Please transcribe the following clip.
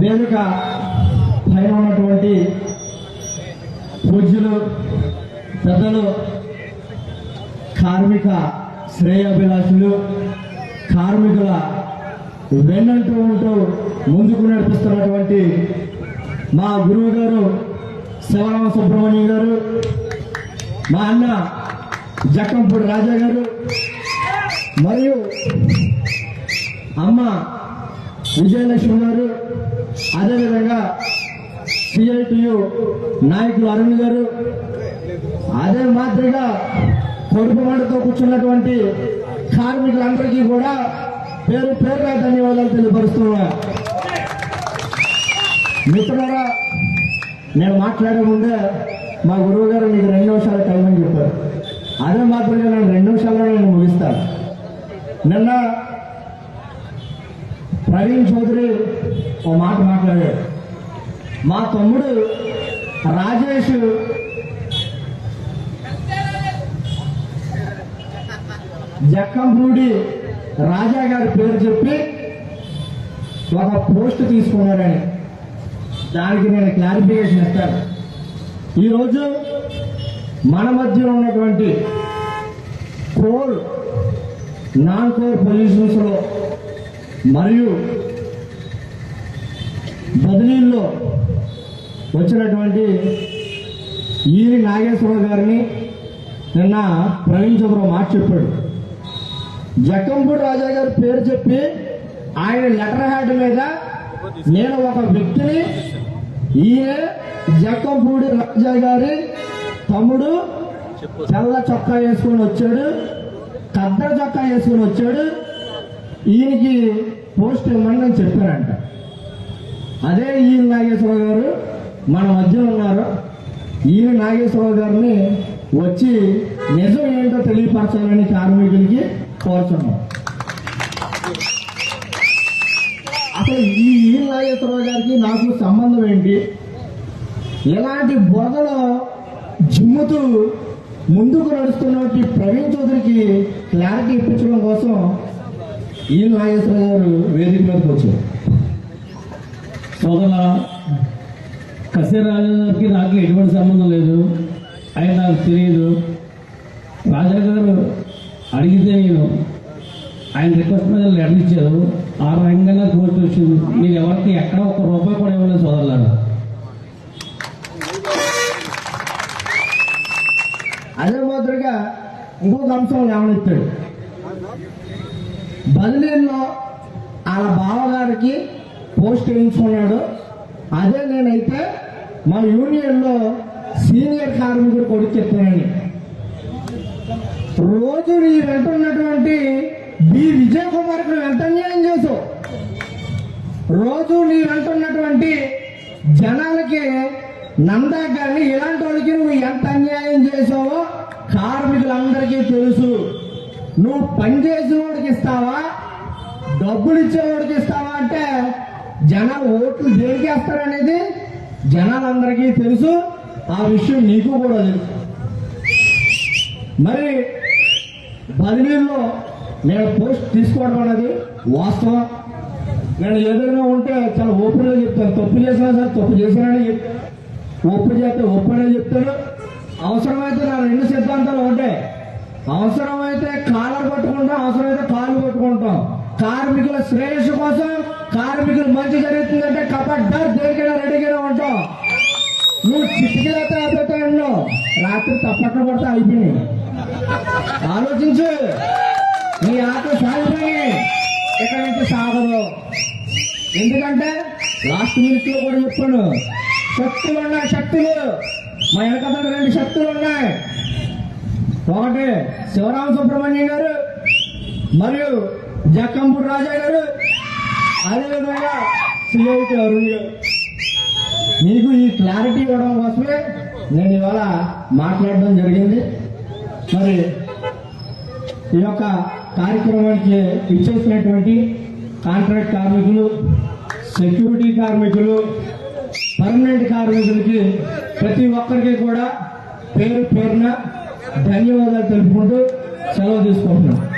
వేదిక పైన ఉన్నటువంటి పూజ్యులు పెద్దలు కార్మిక శ్రేయాభిలాషులు కార్మికుల వెన్నంటూ ఉంటూ ముందుకు నడిపిస్తున్నటువంటి మా గురువు గారు శివరామ సుబ్రహ్మణ్యం గారు మా అన్న జక్కంపూడి రాజా గారు మరియు అమ్మ విజయలక్ష్మి గారు అదేవిధంగా సిఐటియు నాయకులు అరుణ్ గారు అదే మాదిరిగా పొడుపు మంటతో కూర్చున్నటువంటి కార్మికులందరికీ కూడా పేరు పేరుగా ధన్యవాదాలు తెలియపరుస్తున్నా మిత్రులారా నేను మాట్లాడే ముందే మా గురువు గారు మీకు రెండు నిమిషాలు టైం అని చెప్పారు. అదే మాదిరిగా నేను రెండు నిమిషాల్లో నేను ముగిస్తాను. నిన్న ప్రవీణ్ చౌదరి ఓ మాట మాట్లాడాడు మా తమ్ముడు రాజేష్ జక్కంపూడి రాజా గారి పేరు చెప్పి ఒక పోస్ట్ తీసుకున్నారని. దానికి నేను క్లారిఫికేషన్ ఇస్తాను. ఈరోజు మన మధ్య ఉన్నటువంటి కోర్ నాన్ కోర్ పొజిషన్స్లో మరియు బదిలీల్లో వచ్చినటువంటి ఈరి నాగేశ్వరరావు గారిని నిన్న ప్రవీణ్ చంద్ర మాట చెప్పాడు. జక్కంపూడి రాజా గారి పేరు చెప్పి ఆయన లెటర్ హ్యాడ్ మీద నేను ఒక వ్యక్తిని ఈయన జక్కంపూడి రాజా గారి తమ్ముడు తెల్ల చొక్కా వేసుకొని వచ్చాడు కద్దర చొక్కా వేసుకొని వచ్చాడు ఈయనకి పోస్ట్ ఇవ్వమని నేను చెప్పానంట అదే ఈయన నాగేశ్వరరావు గారు మన మధ్య ఉన్నారు. ఈయన నాగేశ్వరరావు గారిని వచ్చి నిజం ఏంటో తెలియపరచాలని కార్మికులకి కోరుతున్నాం. అసలు ఈ ఈయన నాగేశ్వరరావు గారికి నాకు సంబంధం ఏంటి? ఇలాంటి బురదలో జిమ్ముతూ ముందుకు నడుస్తున్నటువంటి ప్రవీణ్ చౌదరికి క్లారిటీ ఇప్పించడం కోసం ఈ నాగేశ్వర గారు వేదిక మీదకి వచ్చారు. సోదర కసే రాజా నాకు ఎటువంటి సంబంధం లేదు. ఆయన నాకు తెలియదు. రాజా గారు అడిగితే నేను ఆయన రిక్వెస్ట్ మీద లెటర్ ఇచ్చారు. ఆ రంగంగా కోర్టు వచ్చింది. నేను ఎవరికి ఎక్కడ ఒక రూపాయి కూడా ఇవ్వలేదు సోదరులారా. అదే మాదిరిగా ఇంకొక అంశం లేవనెత్తాడు బదిలీలో వాళ్ళ బావగారికి పోస్ట్ వేయించుకున్నాడు అదే నేనైతే మా యూనియన్లో సీనియర్ కార్మికుడు కొడుకు చెప్పానని రోజు నీ వెంట ఉన్నటువంటి బి. విజయ్ కుమార్కు ఎంత అన్యాయం చేసావు రోజు నీ వెంట ఉన్నటువంటి జనాలకి నందా కానీ ఇలాంటి వాళ్ళకి నువ్వు ఎంత అన్యాయం చేసావో కార్మికులందరికీ తెలుసు. నువ్వు పని చేసేవాడికి ఇస్తావా? డబ్బులు ఇచ్చేవాడికి ఇస్తావా అంటే జనాలు ఓట్లు దేనికి వేస్తారనేది జనాలందరికీ తెలుసు. ఆ విషయం నీకు కూడా తెలుసు. మరి బదిలీల్లో నేను పోస్ట్ తీసుకోవడం అనేది వాస్తవం. నేను ఏదైనా ఉంటే చాలా ఓపెన్గా చెప్తాను. తప్పు చేసినా సరే తప్పు చేశానని చెప్తాను ఒప్పు చేస్తే ఒప్పు చెప్తాను. అవసరమైతే నా రెండు సిద్ధాంతాలు ఉంటాయి అవసరమైతే కాలర్ పట్టుకుంటాం అవసరమైతే కాళ్ళు పట్టుకుంటాం. కార్మికుల శ్రేయస్సు కోసం కార్మికులు మంచి జరుగుతుందంటే కపడ్డారు దేనికైనా రెడీగా ఉంటాం. నువ్వు చిటికీలతో ఆపేటాను రాత్రి తప్పట్లు పడితే అయిపోయినాయి. ఆలోచించు. నీ ఆటో సాగిపోయి ఇక్కడ నుంచి సాగదు. ఎందుకంటే లాస్ట్ మినిట్లో కూడా చెప్పాను. శక్తులు ఉన్నాయి శక్తులు. మా వెనకథ రెండు శక్తులు ఉన్నాయి. ఒకటి శివరామ సుబ్రహ్మణ్యం గారు మరియు జక్కంపూర్ రాజా గారు. అదేవిధంగా సిఐటి అరుణ్ గారు. మీకు ఈ క్లారిటీ ఇవ్వడం కోసమే నేను ఇవాళ మాట్లాడడం జరిగింది. మరి ఈ యొక్క కార్యక్రమానికి ఇచ్చేసినటువంటి కాంట్రాక్ట్ కార్మికులు సెక్యూరిటీ కార్మికులు పర్మనెంట్ కార్మికులకి ప్రతి ఒక్కరికి కూడా పేరు పేరున ధన్యవాదాలు తెలుపుకుంటూ సెలవు తీసుకుంటున్నాం.